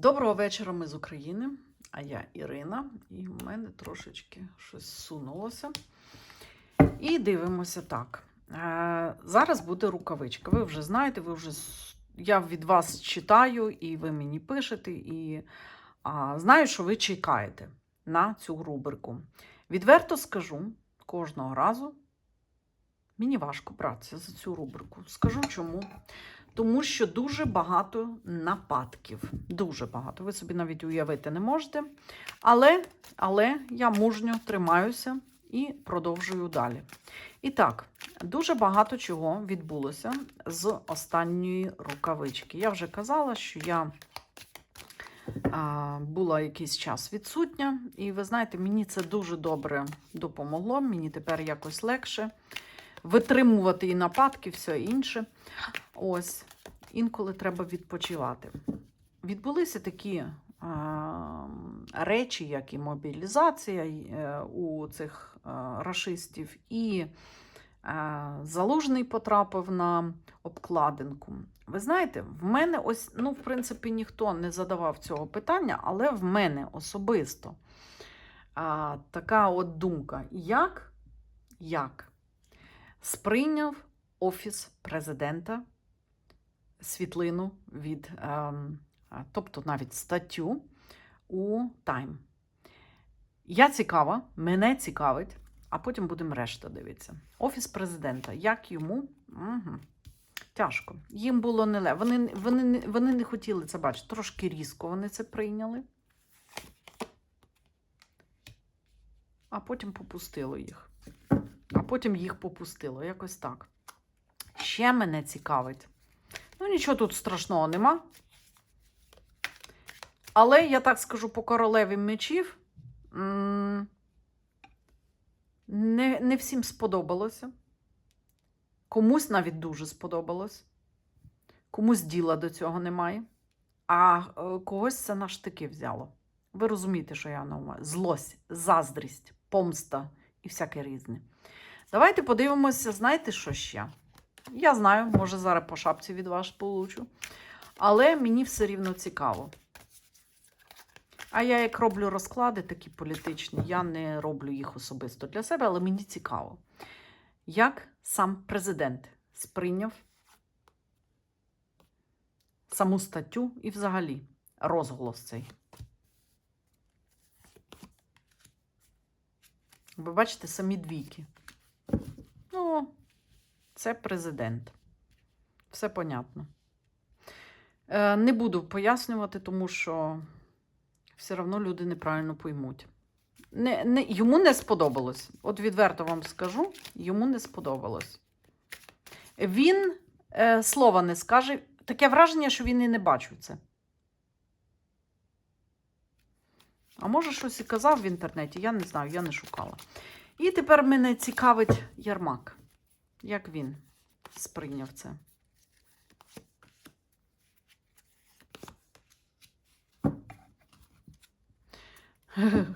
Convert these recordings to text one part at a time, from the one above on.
Доброго вечора, ми з України, а я Ірина, і в мене трошечки щось сунулося. І дивимося так. Е, зараз буде рукавичка. Ви вже знаєте, ви вже я від вас читаю, і ви мені пишете, і а, знаю, що ви чекаєте на цю рубрику. Відверто скажу кожного разу. Мені важко братися за цю рубрику. Скажу чому. Тому що дуже багато нападків. Дуже багато. Ви собі навіть уявити не можете. Але, але я мужньо тримаюся і продовжую далі. І так, дуже багато чого відбулося з останньої рукавички. Я вже казала, що я а, була якийсь час відсутня, і ви знаєте, мені це дуже добре допомогло. Мені тепер якось легше витримувати і нападки, все інше. Ось, інколи треба відпочивати. Відбулися такі речі, як і мобілізація е, у цих рашистів, і залужний потрапив на обкладинку. Ви знаєте, в мене ось, ну, в принципі, ніхто не задавав цього питання, але в мене особисто така от думка. Як? Як? Сприйняв Офіс президента світлину від, ем, тобто навіть статтю у Time. Я цікава, мене цікавить, а потім будемо решта дивитися. Офіс президента, як йому? Угу. Тяжко. Їм було нелегко. Вони, вони, вони не хотіли це бачити. Трошки різко вони це прийняли. А потім попустило їх а потім їх попустило. Якось так. Ще мене цікавить. Ну, нічого тут страшного нема. Але я так скажу по королеві мечів. Не, не всім сподобалося. Комусь навіть дуже сподобалось. Комусь діла до цього немає. А е, когось це на штики взяло. Ви розумієте, що я на увазі? Злость, заздрість, помста і всяке різне. Давайте подивимося, знаєте, що ще? Я знаю, може зараз по шапці від вас получу. Але мені все рівно цікаво. А я як роблю розклади такі політичні, я не роблю їх особисто для себе, але мені цікаво, як сам президент сприйняв саму статтю і взагалі розголос цей. Ви бачите самі двійки. Ну, це президент. Все понятно. Е, не буду пояснювати, тому що все одно люди неправильно поймуть. Не, не, йому не сподобалось. От відверто вам скажу, йому не сподобалось. Він е, слова не скаже. Таке враження, що він і не бачив це. А може, щось і казав в інтернеті, я не знаю, я не шукала. І тепер мене цікавить Ярмак. Як він сприйняв це?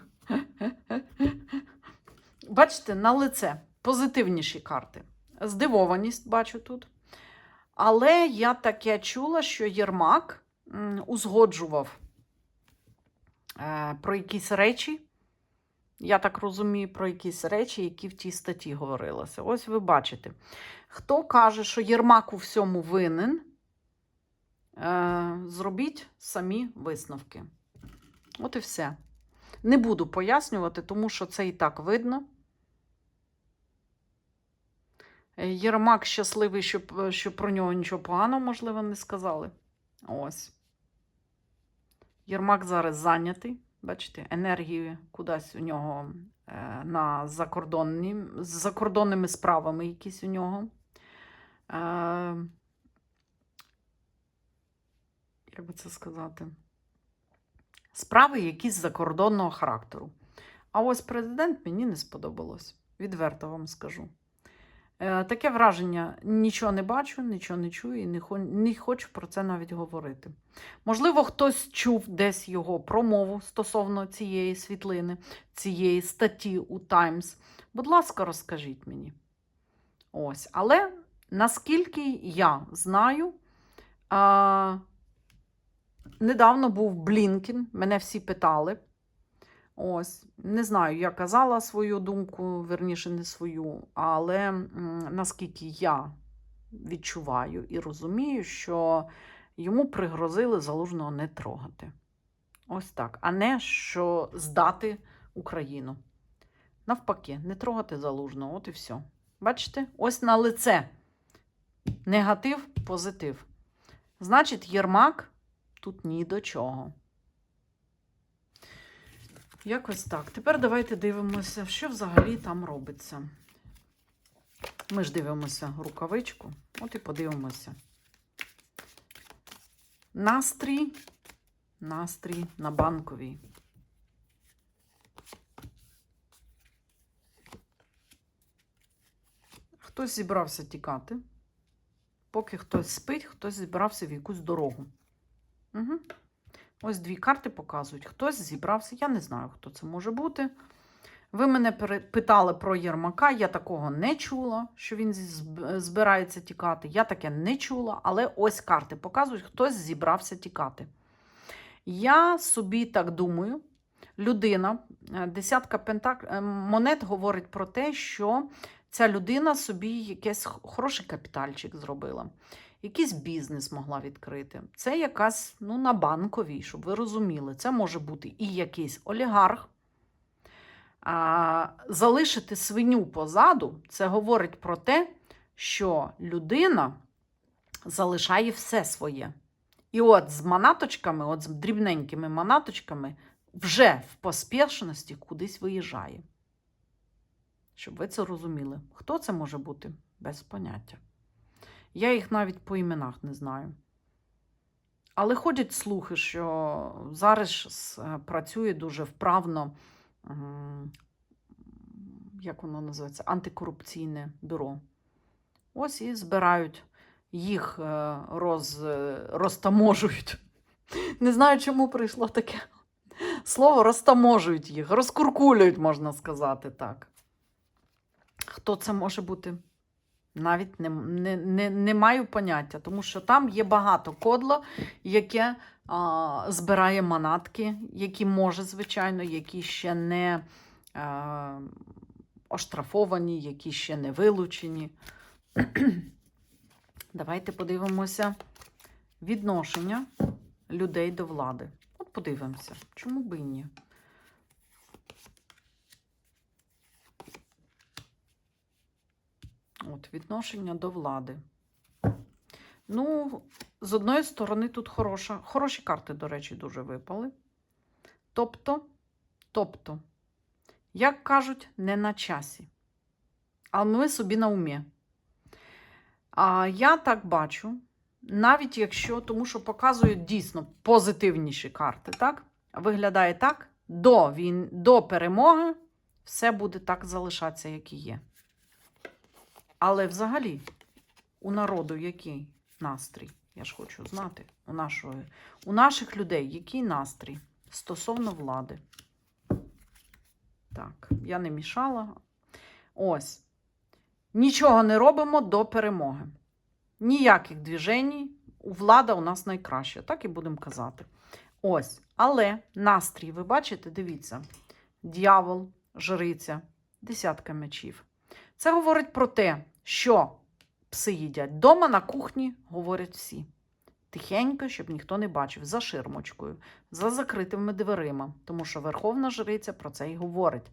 Бачите, на лице позитивніші карти. Здивованість бачу тут. Але я таке чула, що Єрмак узгоджував е, про якісь речі. Я так розумію про якісь речі, які в тій статті говорилося. Ось ви бачите. Хто каже, що Єрмак у всьому винен, е, зробіть самі висновки. От і все. Не буду пояснювати, тому що це і так видно. Е, Єрмак щасливий, що, що про нього нічого поганого, можливо, не сказали. Ось. Єрмак зараз зайнятий. Бачите, енергії кудись у нього е, на закордонні, з закордонними справами якісь у нього. Е, як би це сказати? Справи якісь закордонного характеру. А ось президент мені не сподобалось. Відверто вам скажу. Е, таке враження: нічого не бачу, нічого не чую і не, хо- не хочу про це навіть говорити. Можливо, хтось чув десь його промову стосовно цієї світлини, цієї статті у Times. Будь ласка, розкажіть мені. Ось. Але наскільки я знаю, а, недавно був Блінкін, мене всі питали. Ось, не знаю, я казала свою думку, верніше, не свою, але наскільки я відчуваю і розумію, що йому пригрозили залужного не трогати. Ось так. А не що здати Україну. Навпаки, не трогати залужного, от і все. Бачите? Ось на лице. Негатив, позитив. Значить, Єрмак тут ні до чого. Якось так. Тепер давайте дивимося, що взагалі там робиться. Ми ж дивимося рукавичку. От і подивимося. Настрій. Настрій на банковій. Хтось зібрався тікати. Поки хтось спить, хтось зібрався в якусь дорогу. Угу. Ось дві карти показують. Хтось зібрався. Я не знаю, хто це може бути. Ви мене питали про Єрмака. Я такого не чула, що він збирається тікати. Я таке не чула, але ось карти показують, хтось зібрався тікати. Я собі так думаю, людина, е, десятка пентак... е, монет говорить про те, що ця людина собі якийсь х- хороший капітальчик зробила, якийсь бізнес могла відкрити. Це якась ну, на банковій, щоб ви розуміли. Це може бути і якийсь олігарх. А, залишити свиню позаду, це говорить про те, що людина залишає все своє. І от з манаточками, от з дрібненькими манаточками, вже в поспішності кудись виїжджає. Щоб ви це розуміли. Хто це може бути? Без поняття. Я їх навіть по іменах не знаю. Але ходять слухи, що зараз е, працює дуже вправно, як воно називається, антикорупційне бюро. Ось і збирають їх е, роз, е, розтаможують. Не знаю, чому прийшло таке слово розтаможують їх, розкуркулюють, можна сказати так. Хто це може бути? Навіть не, не, не, не маю поняття, тому що там є багато кодло, яке а, збирає манатки, які може, звичайно, які ще не а, оштрафовані, які ще не вилучені. Давайте подивимося відношення людей до влади. От подивимося, чому би і ні. От, відношення до влади. Ну, з одної сторони, тут хороша, хороші карти, до речі, дуже випали. Тобто, тобто, як кажуть, не на часі. А ми собі на умі. А я так бачу, навіть якщо, тому що показують дійсно позитивніші карти, так? Виглядає так, до, він, до перемоги все буде так залишатися, як і є. Але взагалі, у народу який настрій? Я ж хочу знати, у, нашої, у наших людей який настрій стосовно влади. Так, я не мішала. Ось. Нічого не робимо до перемоги. Ніяких движень. Влада у нас найкраща, так і будемо казати. Ось. Але настрій, ви бачите, дивіться: дьявол, жриця, десятка мечів. Це говорить про те, що пси їдять. Дома на кухні говорять всі. Тихенько, щоб ніхто не бачив, за ширмочкою, за закритими дверима. Тому що Верховна Жриця про це і говорить.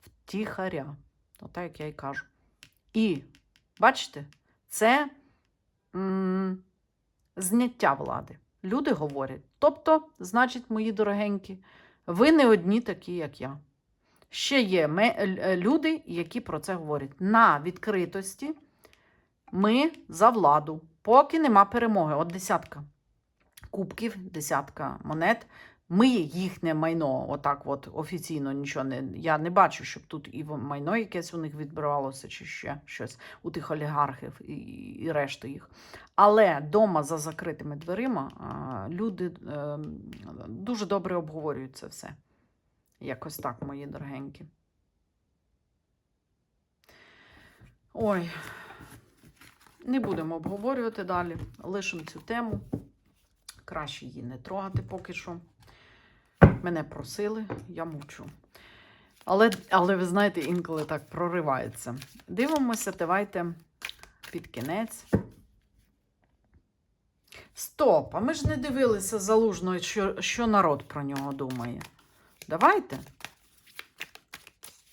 Втіхаря. Отак, як я і кажу. І, бачите, це м, зняття влади. Люди говорять. Тобто, значить, мої дорогенькі, ви не одні такі, як я. Ще є ме- е, люди, які про це говорять. На відкритості ми за владу, поки нема перемоги. От десятка кубків, десятка монет. Ми їхнє майно, отак от офіційно нічого не. Я не бачу, щоб тут і майно якесь у них відбиралося, чи ще щось у тих олігархів і, і решти їх. Але дома за закритими дверима люди е, дуже добре обговорюють це все. Якось так, мої дорогенькі. Ой, не будемо обговорювати далі. Лишимо цю тему. Краще її не трогати поки що. Мене просили, я мовчу. Але, але ви знаєте, інколи так проривається. Дивимося, давайте під кінець. Стоп! А ми ж не дивилися залужно, що, що народ про нього думає. Давайте.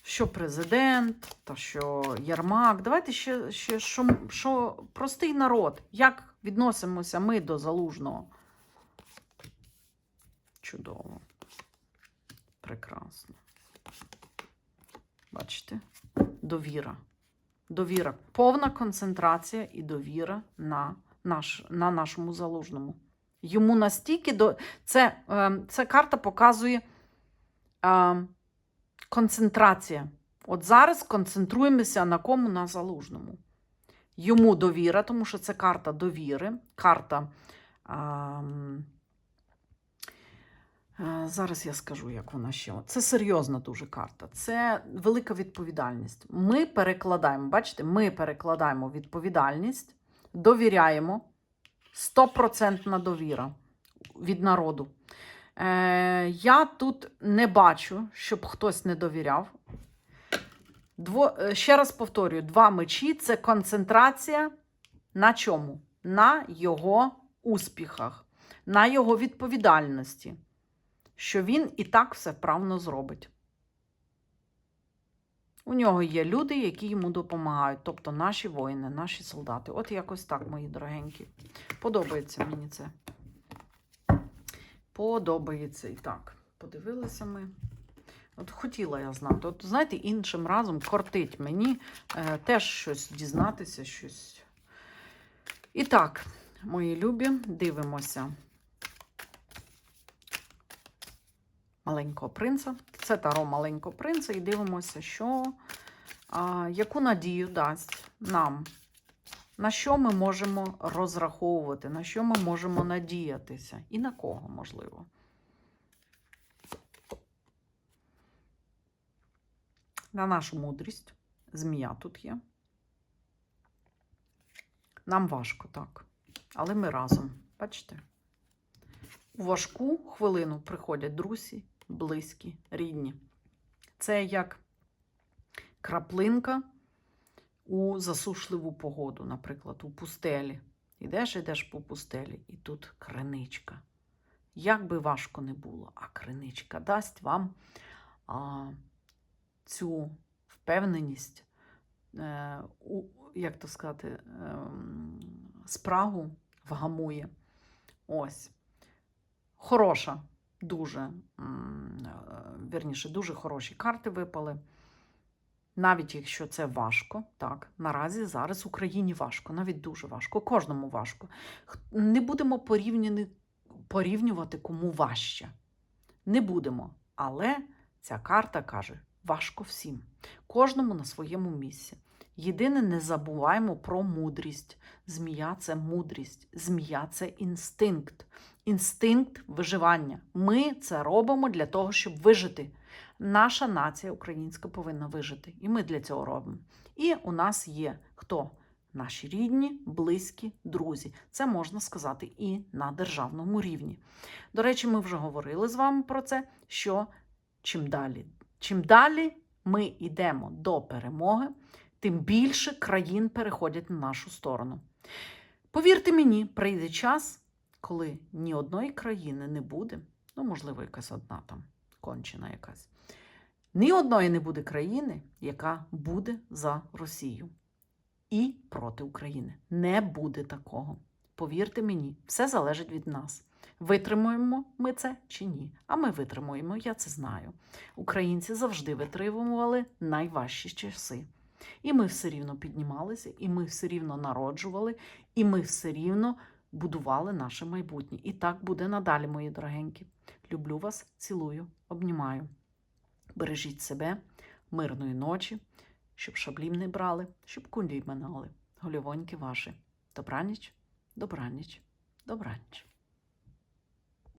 Що президент, та що Єрмак. Давайте ще, ще що, що простий народ. Як відносимося ми до залужного? Чудово. Прекрасно. Бачите? Довіра. Довіра. Повна концентрація і довіра на, наш, на нашому залужному. Йому настільки до. Це, е, це карта показує е, концентрація. От зараз концентруємося на кому на залужному. Йому довіра, тому що це карта довіри, карта. А, Зараз я скажу, як вона ще. Це серйозна дуже карта. Це велика відповідальність. Ми перекладаємо, бачите, ми перекладаємо відповідальність, довіряємо. Стопроцентна довіра від народу. Е, я тут не бачу, щоб хтось не довіряв. Дво, е, ще раз повторюю: два мечі це концентрація на чому? На його успіхах, на його відповідальності що він і так все вправно зробить. У нього є люди, які йому допомагають, тобто наші воїни, наші солдати. От якось так, мої дорогенькі. Подобається мені це. Подобається і так. Подивилися ми. От хотіла я знати. От, знаєте, іншим разом кортить мені е, теж щось дізнатися, щось. І так, мої любі, дивимося. маленького принца. Це таро маленького принца, і дивимося, що, а, яку надію дасть нам, на що ми можемо розраховувати, на що ми можемо надіятися, і на кого можливо. На нашу мудрість. Змія тут є. Нам важко так. Але ми разом. Бачите? У важку хвилину приходять друзі, близькі, рідні. Це як краплинка у засушливу погоду, наприклад, у пустелі. Ідеш, ідеш по пустелі, і тут криничка. Як би важко не було, а криничка дасть вам а, цю впевненість, е, у, як то сказати, е, спрагу вгамує. Ось. Хороша дуже, е, вірніше, дуже хороші карти випали. Навіть якщо це важко, так, наразі зараз Україні важко, навіть дуже важко, кожному важко. Не будемо порівняни, порівнювати, кому важче. Не будемо. Але ця карта каже: важко всім, кожному на своєму місці. Єдине, не забуваємо про мудрість. Змія це мудрість, змія це інстинкт інстинкт виживання. Ми це робимо для того, щоб вижити. Наша нація українська повинна вижити. І ми для цього робимо. І у нас є хто? Наші рідні, близькі, друзі. Це можна сказати і на державному рівні. До речі, ми вже говорили з вами про це, що чим далі, чим далі ми йдемо до перемоги, тим більше країн переходять на нашу сторону. Повірте мені, прийде час, коли ні одної країни не буде, ну, можливо, якась одна там кончена якась, ні одної не буде країни, яка буде за Росію і проти України. Не буде такого. Повірте мені, все залежить від нас. Витримуємо ми це чи ні? А ми витримуємо, я це знаю. Українці завжди витримували найважчі часи. І ми все рівно піднімалися, і ми все рівно народжували, і ми все рівно будували наше майбутнє. І так буде надалі, мої дорогенькі. Люблю вас, цілую, обнімаю. Бережіть себе, мирної ночі, щоб шаблів не брали, щоб кулі минали. Голівоньки ваші. Добраніч, добраніч, добраніч.